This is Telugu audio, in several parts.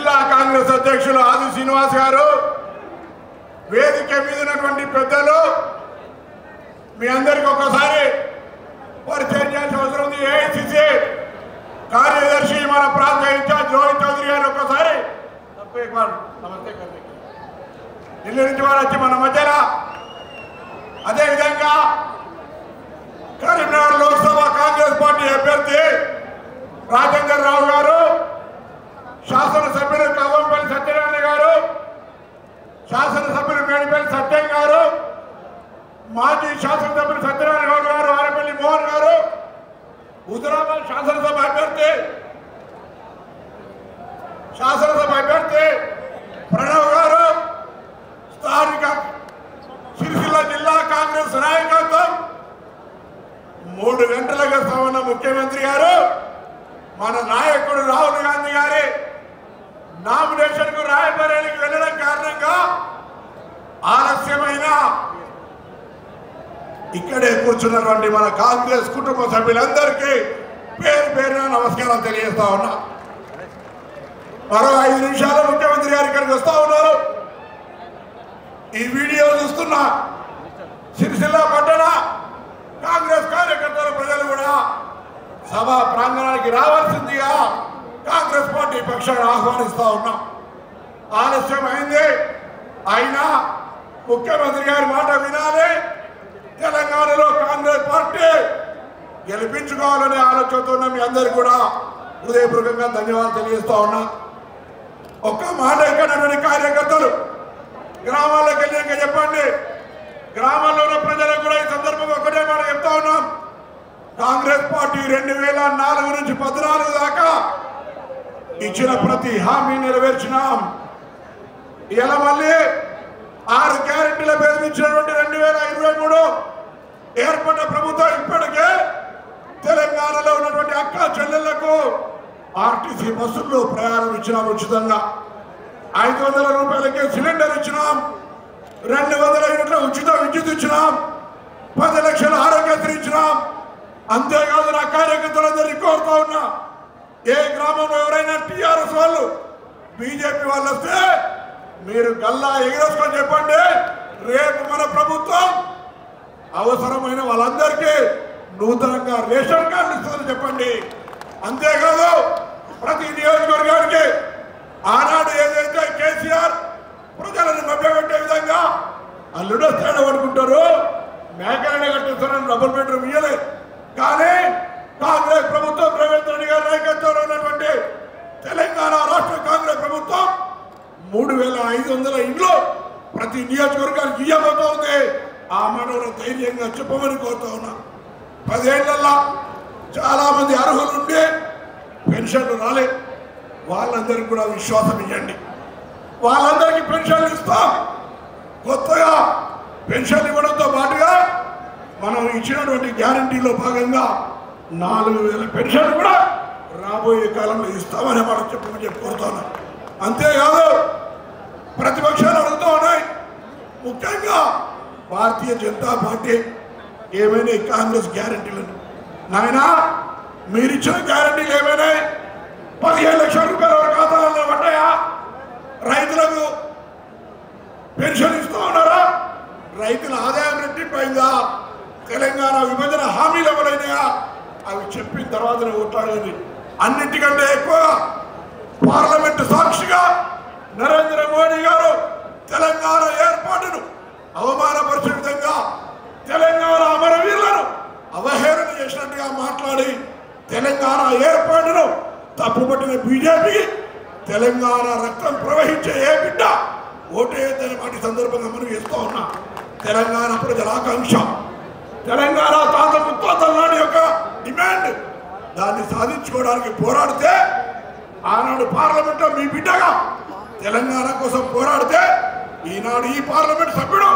జిల్లా కాంగ్రెస్ అధ్యక్షులు ఆది శ్రీనివాస్ గారు వేదిక మీద ఉన్నటువంటి పెద్దలు మీ అందరికి ఒకసారి పరిచయం చేయాల్సిన అవసరం ఉంది. ఏఐసిసి కార్యదర్శి మన ప్రాంత ఇన్ఛార్జ్ రోహిత్ చౌదరి గారు ఒకసారి నమస్తే ఢిల్లీ నుంచి వారు వచ్చి మన మధ్యన అదేవిధంగా కరీంనగర్ లోక్సభ కాంగ్రెస్ పార్టీ అభ్యర్థి రాజేందర్ రావు గారు శాసనసభ్యులు కవ్వంపల్లి సత్యనారాయణ గారు శాసనసభ్యులు మేడిపల్లి సత్యం గారు మాజీ శాసనసభ్యులు సత్యనారాయణ గౌడ్ గారు ఆరపల్లి మోహన్ గారు హుజరాబాద్ శాసనసభ అభ్యర్థి శాసనసభ అభ్యర్థి ప్రణవ్ గారు స్థానిక సిరిసిల్ల జిల్లా కాంగ్రెస్ నాయకత్వం మూడు గంటలకు వస్తామన్న ముఖ్యమంత్రి గారు మన నాయకుడు రాహుల్ గాంధీ గారి నామినేషన్కు రాయబరేలికి వెళ్ళడం కారణంగా ఆలస్యమైన ఇక్కడే కూర్చున్నటువంటి మన కాంగ్రెస్ కుటుంబ సభ్యులందరికీ పేరు పేరున నమస్కారం తెలియజేస్తా ఉన్నా. మరో ఐదు నిమిషాలు ముఖ్యమంత్రి గారు ఇక్కడికి వస్తా ఉన్నారు. ఈ వీడియో చూస్తున్న సిరిసిల్ల పట్టణ కాంగ్రెస్ సభ సభా ప్రాంగణానికి రావాల్సిందిగా కాంగ్రెస్ పార్టీ పక్షాన్ని ఆహ్వానిస్తా ఉన్నాం. ఆలస్యం అయింది అయినా ముఖ్యమంత్రి గారి మాట వినాలి. తెలంగాణలో కాంగ్రెస్ పార్టీ గెలిపించుకోవాలనే ఆలోచనతో ఉన్న మీ అందరు కూడా హృదయపూర్వకంగా ధన్యవాదాలు తెలియజేస్తా ఉన్నా. ఒక్క మాట ఎక్కడటువంటి కార్యకర్తలు గ్రామాల్లోకి వెళ్ళాక చెప్పండి. గ్రామాల్లో ఉన్న ప్రజలకు కూడా ఈ సందర్భంగా ఒకటే మాట చెప్తా ఉన్నాం. కాంగ్రెస్ పార్టీ రెండు వేల నాలుగు నుంచి పద్నాలుగు దాకా ఇచ్చిన ప్రతి హామీ నెరవేర్చినాం. ఇలా మళ్ళీ ఆరు గ్యారెంటీల పేరు ఇచ్చినటువంటి రెండు వేల ఇరవై మూడు ఏర్పడిన ప్రభుత్వం ఇప్పటికే తెలంగాణలో ఉన్నటువంటి అక్క చెల్లెళ్ళకు ఆర్టీసీ బస్సుల్లో ప్రయాణం ఇచ్చినాం ఉచితంగా. ఐదు వందల రూపాయలకే సిలిండర్ ఇచ్చినాం. రెండు వందల యూనిట్ల ఉచిత విద్యుత్ ఇచ్చినాం. పది లక్షల ఆరోగ్యశ్రీ ఇచ్చినాం. అంతేకాదు నా కార్యకర్తలందరినీ కోరుతా ఉన్నా. ఏ గ్రామంలో ఎవరైనా టీఆర్ఎస్ వాళ్ళు బీజేపీ వాళ్ళు వస్తే మీరు గల్లా ఎగిరేసుకొని చెప్పండి రేపు మన ప్రభుత్వం అవసరమైన వాళ్ళందరికీ నూతనంగా రేషన్ కార్డు ఇస్తుందని చెప్పండి. అంతేకాదు ప్రతి నియోజకవర్గానికి ఆనాడు ఏదైతే కేసీఆర్ ప్రజలను మభ్యపెట్టే విధంగా అల్లుడు వస్తాడు అనుకుంటారు మేకలని కట్టిస్తారని డబుల్ బెడ్రూమ్ ఇయ్యలేదు కానీ కాంగ్రెస్ ప్రభుత్వం రేవంత్ రెడ్డి గారి నాయకత్వంలో ఉన్నటువంటి తెలంగాణ రాష్ట్ర కాంగ్రెస్ ప్రభుత్వం మూడు వేల ఐదు వందల ఇండ్లు ప్రతి నియోజకవర్గానికి ఇవ్వబోతా ఉంది ఆ మనవరు ధైర్యంగా చెప్పమని కోరుతా ఉన్నా పదేళ్ళలో చాలా మంది అర్హులు ఉండి రాలేదు వాళ్ళందరికీ కూడా విశ్వాసం ఇవ్వండి. వాళ్ళందరికీ పెన్షన్లు ఇస్తాం. కొత్తగా పెన్షన్ ఇవ్వడంతో పాటుగా మనం ఇచ్చినటువంటి గ్యారంటీలో భాగంగా నాలుగు వేల పెన్షన్ కూడా రాబోయే కాలంలో ఇస్తామని మనం చెప్పమని చెప్పి కోరుతున్నాం. అంతేకాదు ప్రతిపక్షాలు అడుగుతూ ఉన్నాయి. ముఖ్యంగా భారతీయ జనతా పార్టీ ఏమైనా కాంగ్రెస్ గ్యారంటీలను నాయనా మీరిచ్చిన గ్యారంటీలు ఏమైనా పదిహేను లక్షల రూపాయల వరకు ఖాతాలలో పడ్డాయా? రైతులకు పెన్షన్ ఇస్తూ ఉన్నారా? రైతుల ఆదాయం రెట్టింపైందా? తెలంగాణ విభజన హామీలు ఎవరైనాయా? అవి చెప్పిన తర్వాతనే ఓట్లాడేది. అన్నిటికంటే ఎక్కువ పార్లమెంటు సాక్షిగా నరేంద్ర మోడీ గారు తెలంగాణ ఏర్పాటును అవమానపరిచే విధంగా తెలంగాణ అమరవీరులను అవహేళన చేసినట్టుగా మాట్లాడి తెలంగాణ ఏర్పాటును తప్పుపట్టిన బీజేపీకి తెలంగాణ రక్తం ప్రవహించే ఏ బిడ్డ ఓటేద్దని వాటి సందర్భంగా మనం వేస్తూ ఉన్నా. తెలంగాణ ప్రజల ఆకాంక్ష. తెలంగాణ తాత ముత్తాతల నాడు యొక్క డిమాండ్. దాన్ని సాధించుకోవడానికి పోరాడితే ఆనాడు పార్లమెంట్లో మీ బిడ్డగా తెలంగాణ కోసం పోరాడితే ఈనాడు ఈ పార్లమెంట్ సభ్యుడు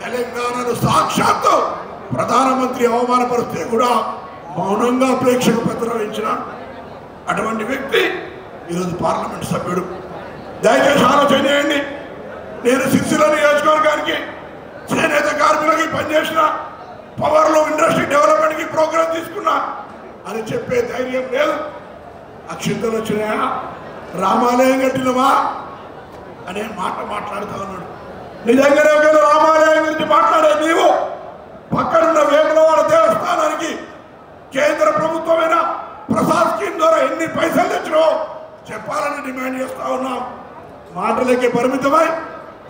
తెలంగాణను సాక్షాత్తు ప్రధానమంత్రి అవమానపరిస్తే కూడా మౌనంగా ప్రేక్షక పత్రం ఇచ్చినాడు. అటువంటి వ్యక్తి ఈరోజు పార్లమెంట్ సభ్యుడు. దయచేసి ఆలోచన చేయండి. నేను సిరిసిల్ల నియోజకవర్గానికి చేనేత కార్మికులకి పనిచేసిన పవర్లో ఇండస్ట్రీ డెవలప్మెంట్కి ప్రోగ్రాం తీసుకున్నా అని చెప్పే ధైర్యం లేదు. అక్షింతలు వచ్చినాయా? రామాలయం కట్టినవా? అనే మాట మాట్లాడుతూ ఉన్నాడు. నిజంగానే ఒకవేళ రామాలయం గురించి మాట్లాడే నీవు పక్కనున్న వేములవాడ దేవస్థానానికి కేంద్ర ప్రభుత్వమైన ప్రసాద్ స్కీమ్ ద్వారా ఎన్ని పైసలు తెచ్చినావో చెప్పాలని డిమాండ్ చేస్తా ఉన్నాం మాటలకే పరిమితమై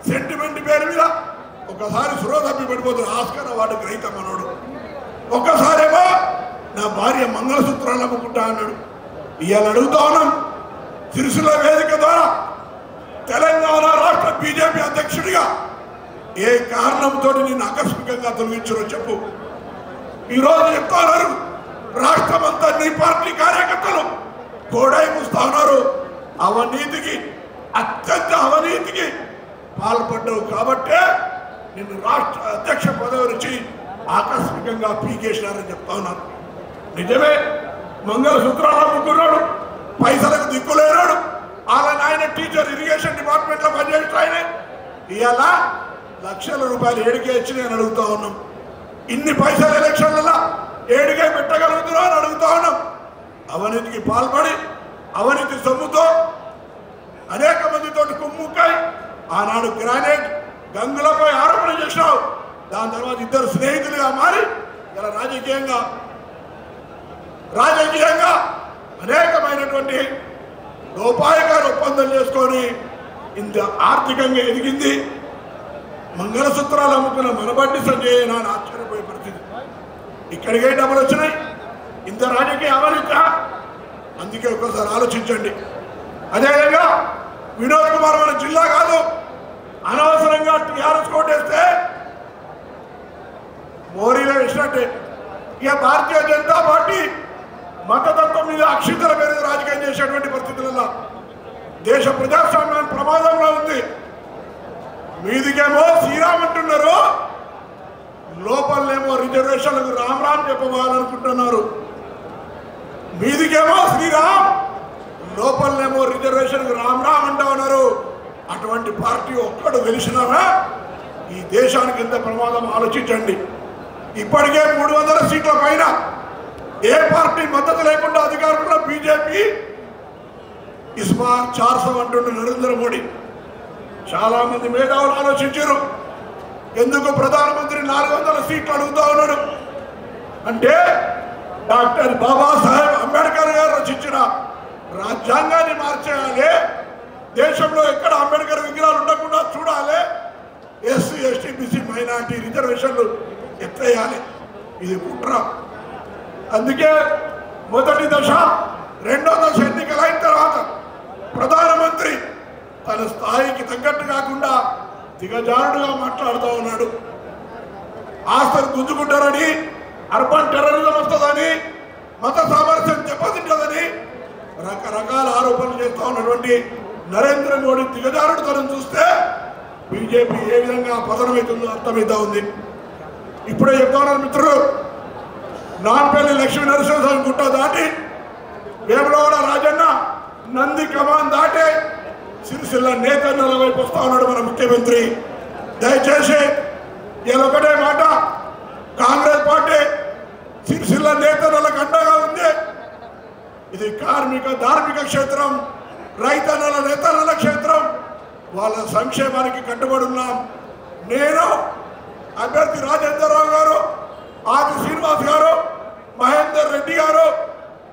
సెంటిమెంట్ పేరు మీద ఒకసారి సురో తప్పి పడిపోతుంది ఆస్కర్ అవార్డు గ్రహీత మనోడు. ఒక్కసారేమో నా భార్య మంగళసూత్రాలు అమ్ముకుంటా అన్నాడు. ఇవాళ అడుగుతా ఉన్నాం. సిరిసిల్ల వేదిక ద్వారా తెలంగాణ రాష్ట్ర బీజేపీ అధ్యక్షుడిగా ఏ కారణంతో నిన్ను ఆకస్మికంగా తొలగించరో చెప్పు. ఈరోజు చెప్తున్నారు రాష్ట్రం అంతా నీ పార్టీ కార్యకర్తలు కోడై ముస్తా ఉన్నారు అవినీతికి అత్యంత అవినీతికి పాల్పడ్డావు కాబట్టే నిన్ను రాష్ట్ర అధ్యక్ష పదవి నుంచి ఆకస్మికంగా పీకేసినారని చెప్తా ఉన్నారు నిజమే మంగళసూత్రాలు అమ్ముకున్నాడు పైసలకు దిక్కులేరాడు అలా ఆయన టీచర్ ఇరిగేషన్ డిపార్ట్మెంట్లో పనిచేసిన ఆయన. ఇవాళ లక్షల రూపాయలు ఏడికే ఇచ్చి నేను అడుగుతా ఉన్నాం. ఇన్ని పైసలు ఎలక్షన్లలో ఏడికే పెట్టగలుగుతున్నా అని అడుగుతా ఉన్నాం. అవినీతికి పాల్పడి అవినీతి సొమ్ముతో అనేక మందితో కుమ్ముక్కై ఆనాడు గ్రానైట్ గంగులపై ఆరోపణ చేసినావు దాని తర్వాత ఇద్దరు స్నేహితులుగా మారి ఇలా రాజకీయంగా రాజకీయంగా అనేకమైనటువంటి లోపాయకార ఒప్పందం చేసుకొని ఇంత ఆర్థికంగా ఎదిగింది. మంగళసూత్రాలు అమ్ముకున్న మనబట్టి సంజయ్ నాన్న ఆశ్చర్యపోయే పరిస్థితి. ఇక్కడికే డబ్బులు వచ్చినాయి. ఇంత రాజకీయ అవలిక అందుకే ఒక్కసారి ఆలోచించండి. అదేవిధంగా వినోద్ కుమార్ మన జిల్లా కాదు. అనవసరంగా టీఆర్ఎస్ కోటేస్తే మోరీలో వేసినట్టే. ఇక భారతీయ జనతా పార్టీ మతతత్వం మీద అక్షితల పేరు రాజకీయం చేసేటువంటి పరిస్థితులలో దేశ ప్రజాస్వామ్యం ప్రమాదంలో ఉంది. మీదికేమో శ్రీరామ్ అంటున్నారు. లోపలనేమో రిజర్వేషన్లకు రామ్ రామ్ చెప్పబోవాలనుకుంటున్నారు. మీదికేమో శ్రీరామ్ లోపలనేమో రిజర్వేషన్కు రామ్ రామ్ అంటా ఉన్నారు. అటువంటి పార్టీ ఒక్కడు గెలిచినారా? ఈ దేశానికి ఇంత ప్రమాదం ఆలోచించండి. ఇప్పటికే మూడు వందల సీట్ల పైన ఏ పార్టీ మద్దతు లేకుండా అధికారంలో బీజేపీ ఇస్మా చార్సం అంటుండే నరేంద్ర మోడీ. చాలామంది మేధావులు ఆలోచించారు. ఎందుకు ప్రధానమంత్రి నాలుగు వందల సీట్లు అడుగుతా ఉన్నాడు? అంటే డాక్టర్ బాబాసాహెబ్ అంబేద్కర్ గారు రచించిన రాజ్యాంగాన్ని మార్చేయాలి. దేశంలో ఎక్కడ అంబేద్కర్ విగ్రహాలు ఉండకుండా చూడాలి. ఎస్సీ ఎస్టీ బీసీ మైనార్టీ రిజర్వేషన్లు ఎత్తేయాలి. ఇది కుట్ర. అందుకే మొదటి దశ రెండో దశ ఎన్నికలైన తర్వాత ప్రధానమంత్రి తన స్థాయికి తగ్గట్టు కాకుండా దిగజారుడుగా మాట్లాడుతూ ఉన్నాడు. ఆస్తులు గుంజుకుంటారని అర్బన్ టెర్రరిజం వస్తుందని మత సామర్థ్యం దెబ్బతింటుందని రకరకాల ఆరోపణలు చేస్తూ ఉన్నటువంటి నరేంద్ర మోడీ దిగజారుడుతనం చూస్తే బీజేపీ ఏ విధంగా పతనమవుతుందో అర్థమవుతా ఉంది. ఇప్పుడే చెప్తా ఉన్నారు మిత్రులు నాన్పల్లి లక్ష్మీ నరసింహస్వామి గుట్ట దాటి వేమలవాడ రాజన్న నంది కమాన్ దాటే సిరిసిల్ల నేతన్నల వైపు వస్తా ఉన్నాడు మన ముఖ్యమంత్రి. దయచేసి ఇలా ఒకటే మాట కాంగ్రెస్ పార్టీ సిరిసిల్ల నేతన్నలకు అండగా ఉంది. ఇది కార్మిక ధార్మిక క్షేత్రం రైతన్నల నేతన్నల క్షేత్రం. వాళ్ళ సంక్షేమానికి కట్టుబడి ఉన్నాం. నేను అభ్యర్థి రాజేంద్రరావు గారు ఆది శ్రీనివాస్ గారు మహేందర్ రెడ్డి గారు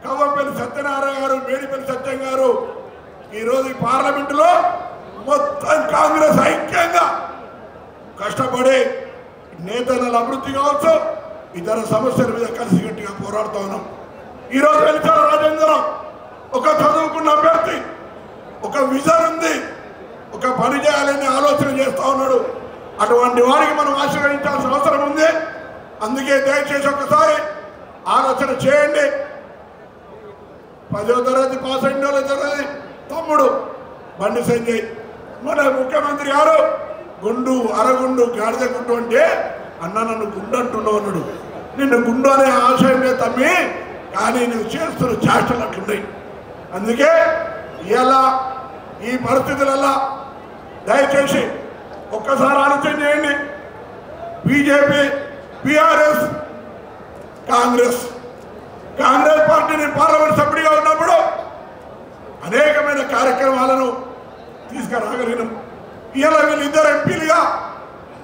కవ్వంపల్లి సత్యనారాయణ గారు మేడిపల్లి సత్యం గారు. ఈరోజు ఈ పార్లమెంటులో మొత్తం కాంగ్రెస్ ఐక్యంగా కష్టపడి నేతన్నల అభివృద్ధి కావచ్చు ఇతర సమస్యల మీద కలిసికట్టుగా పోరాడుతూ ఉన్నాం. ఈరోజు వెలిచాల రాజేంద్ర. ఒక చదువుకున్న అభ్యర్థి ఒక విజన్ ఉంది. ఒక పని చేయాలని ఆలోచన చేస్తూ ఉన్నాడు. అటువంటి వారికి మనం ఆశీర్వదించాల్సిన అవసరం ఉంది. అందుకే దయచేసి ఒకసారి ఆలోచన చేయండి. పదో తరగతి పాస్ అయిన తరగతి తమ్ముడు బండి సంజయ్. మన ముఖ్యమంత్రి గారు గుండు అరగుండు గాడిద గుండు అంటే అన్న నన్ను గుండు అంటున్నావు అన్నాడు. నిన్ను గుండు అనే ఆశయమే తమ్మి. కానీ నువ్వు చేస్తున్న చేష్టలు అట్లున్నాయి. అందుకే ఇలా ఈ పరిస్థితులలో దయచేసి ఒక్కసారి ఆలోచన చేయండి. BJP BRS Congress. Congress party నేను పార్లమెంట్ సభ్యుడిగా ఉన్నప్పుడు అనేకమైన కార్యక్రమాలను తీసుకురాగలిగినాం. ఇలా వీళ్ళిద్దరు ఎంపీలుగా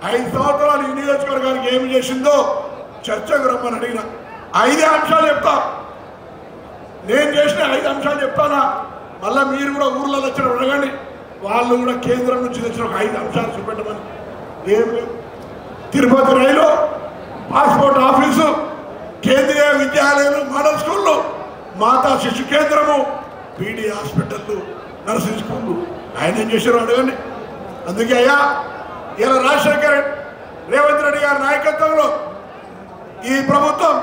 ఐదు సంవత్సరాలు ఈ నియోజకవర్గానికి ఏమి చేసిందో చర్చకు రమ్మని అడిగిన. ఐదే అంశాలు చెప్తా. నేను చేసిన ఐదు అంశాలు చెప్పానా? మళ్ళీ మీరు కూడా ఊర్లలో వచ్చిన అడగండి వాళ్ళు కూడా కేంద్రం నుంచి తెచ్చిన ఒక ఐదు అంశాలు చూపెట్టమని. ఏం తిరుపతి రైలు పాస్పోర్ట్ ఆఫీసు కేంద్రీయ విద్యాలయాలు మోడల్ స్కూళ్ళు మాతా శిశు కేంద్రము పీడీ హాస్పిటల్ నర్సింగ్ స్కూళ్ళు. ఆయన ఏం చేశారు అడగండి. అందుకే అయ్యా ఇలా రాజశేఖర్ రేవంత్ రెడ్డి గారి నాయకత్వంలో ఈ ప్రభుత్వం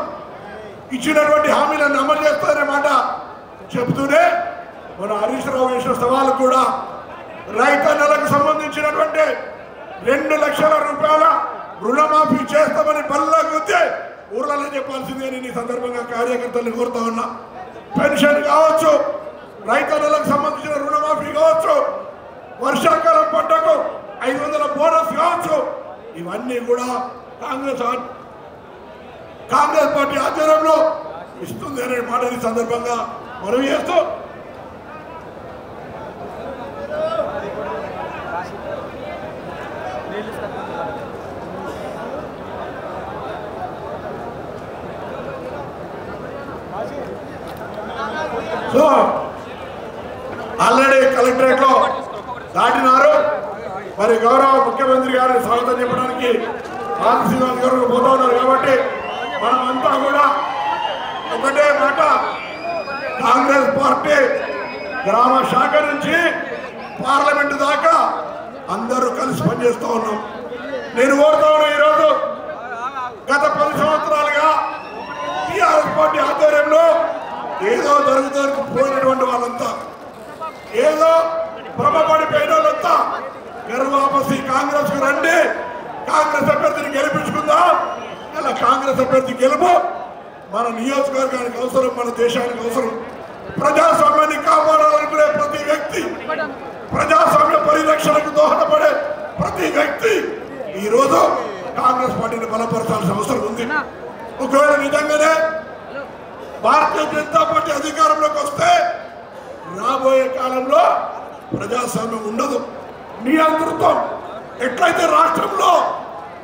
ఇచ్చినటువంటి హామీలను అమలు చేస్తారనే మాట చెబుతూనే మన హరీష్ రావు వేసిన సవాలు కూడా రైతన్నలకు సంబంధించినటువంటి రెండు లక్షల రూపాయల రుణమాఫీ చేస్తామని బల్ల గుద్దే ఊర్లలో చెప్పాల్సిందే నేను ఈ సందర్భంగా కార్యకర్తలు కోరుతా ఉన్నా. పెన్షన్ కావచ్చు రైతన్నలకు సంబంధించిన రుణమాఫీ కావచ్చు వర్షాకాలం పంటకు ఐదు వందల బోనస్ కావచ్చు ఇవన్నీ కూడా కాంగ్రెస్ కాంగ్రెస్ పార్టీ ఆధ్వర్యంలో ఇస్తుంది అనే మాట ఈ సందర్భంగా మనవి చేస్తూ. సో ఆల్రెడీ కలెక్టరేట్లో దాటినారు. మరి గౌరవ ముఖ్యమంత్రి గారిని స్వాగతం చెప్పడానికి పాత గారు పోతా ఉన్నారు కాబట్టి మనమంతా కూడా ఒకటే మాట. కాంగ్రెస్ పార్టీ గ్రామ శాఖ నుంచి పార్లమెంట్ దాకా అందరూ కలిసి పనిచేస్తూ ఉన్నాం. నేను కోరుతా ఉన్నా ఈరోజు గత పది సంవత్సరాలుగా టీఆర్ఎస్ పార్టీ ఆధ్వర్యంలో ఏదో జరుగుతూ పోయినటువంటి వాళ్ళంతా. ఏదో భ్రమపడిపోయిన వాళ్ళంతా. గర్వాపసి కాంగ్రెస్కు రండి. కాంగ్రెస్ అభ్యర్థిని గెలిపించుకుందాం. అలా కాంగ్రెస్ అభ్యర్థి గెలుపు మన నియోజకవర్గానికి అవసరం మన దేశానికి అవసరం. ప్రజాస్వామ్యాన్ని కాపాడాలనుకునే ప్రతి వ్యక్తి ప్రజాస్వామ్య పరిరక్షణకు దోహదపడే ప్రతి వ్యక్తి ఈ రోజు కాంగ్రెస్ పార్టీని బలపరచాల్సిన అవసరం ఉంది. ఒకవేళ నిజంగానే భారతీయ జనతా పార్టీ అధికారంలోకి వస్తే రాబోయే కాలంలో ప్రజాస్వామ్యం ఉండదు. నియంతృత్వం ఎట్లయితే రాష్ట్రంలో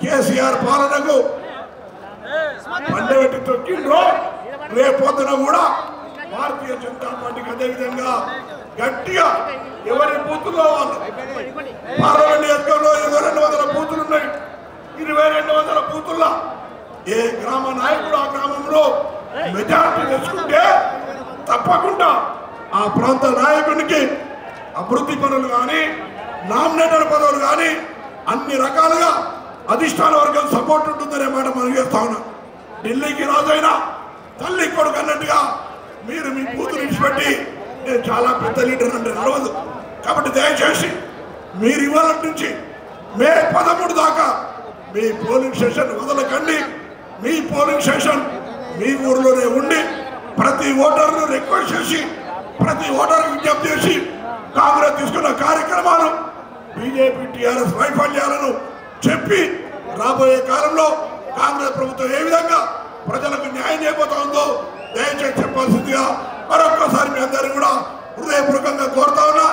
కేసీఆర్ పాలనకు పండగట్టి తొక్కిండ్రో రేపొద్దున కూడా భారతీయ జనతా పార్టీకి అదే విధంగా గట్టిగా ఎవరి బూతుల్లో వాళ్ళు? పార్లమెంట్ నియోజకవర్గంలో ఇరవై రెండు వందల బూతులు ఉన్నాయి. ఇరవై రెండు వందల బూతుల్లో ఏ గ్రామ నాయకుడు ఆ గ్రామంలో మెజార్టీ తెచ్చుకుంటే తప్పకుండా ఆ ప్రాంత నాయకునికి అభివృద్ధి పనులు కానీ నామినేటర్ పదవులు కానీ అన్ని రకాలుగా అధిష్టాన వర్గం సపోర్ట్ ఉంటుందనే మాట మనం చేస్తా ఉన్నాం. ఢిల్లీకి రాజైనా తల్లి కొడుకు అన్నట్టుగా మీరు మీ కూతురు ఇచ్చిపెట్టి నేను చాలా పెద్ద లీడర్ అంటే నడవదు. కాబట్టి దయచేసి మీరు ఇవాళ నుంచి మే పదమూడు దాకా మీ పోలింగ్ స్టేషన్ వదలకండి. మీ పోలింగ్ స్టేషన్ మీ ఊర్లోనే ఉండి ప్రతి ఓటర్ను రిక్వెస్ట్ చేసి ప్రతి ఓటర్ విజ్ఞప్తి చేసి కాంగ్రెస్ తీసుకున్న కార్యక్రమాలు బీజేపీ టీఆర్ఎస్ వైఫల్యాలను చెప్పి రాబోయే కాలంలో కాంగ్రెస్ ప్రభుత్వం ఏ విధంగా ప్రజలకు న్యాయం చేయబోతోందో దయచేసి చెప్పాల్సిందిగా మరొక్కసారి మీ అందరినీ కూడా హృదయపూర్వకంగా కోరుతా ఉన్నా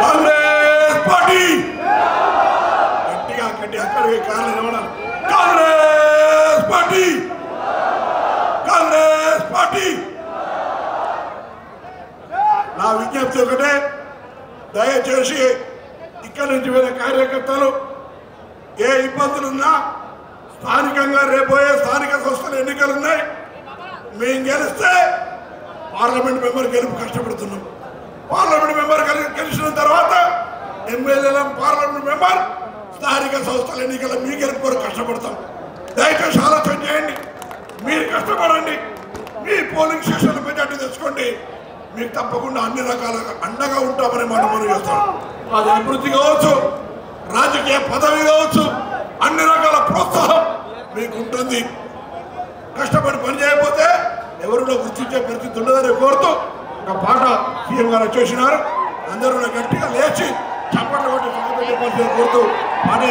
కాంగ్రెస్ పార్టీ గట్టిగా గట్టి అక్కడికి కారణం ఇవ్వడాలి కాంగ్రెస్ పార్టీ కాంగ్రెస్ పార్టీ నా విజ్ఞప్తి ఒకటే దయచేసి ఇక్కడి నుంచి వేరే కార్యకర్తలు ఏ ఇబ్బందులున్నా స్థానికంగా రేపోయే స్థానిక సంస్థల ఎన్నికలు ఉన్నాయి మేము గెలిస్తే పార్లమెంట్ మెంబర్ గెలుపు కష్టపడుతున్నాం. పార్లమెంట్ మెంబర్ గెలిచిన తర్వాత ఎమ్మెల్యేల పార్లమెంట్ మెంబర్ స్థానిక సంస్థల ఎన్నికల మీ గెలుపు కొరకు కష్టపడతాం. దయచేసి ఆలోచన చేయండి. మీరు కష్టపడండి. మీ పోలింగ్ స్టేషన్ల మెజార్టీ తెచ్చుకోండి. మీకు తప్పకుండా అన్ని రకాలుగా అండగా ఉంటామని మాట మనం చేస్తాం. అది అభివృద్ధి కావచ్చు. రాజకీయ పదవి కావచ్చు అన్ని రకాల ప్రోత్సాహం మీకు ఉంటుంది కష్టపడి పని చేయకపోతే ఎవరు గుర్తించే పరిస్థితి ఉండదని కోరుతూ ఒక పాట సీఎం గారు వచ్చేసినారు. అందరూ గట్టిగా లేచి చప్పట్లు కొట్టి స్వాగతం కోరుతూ అని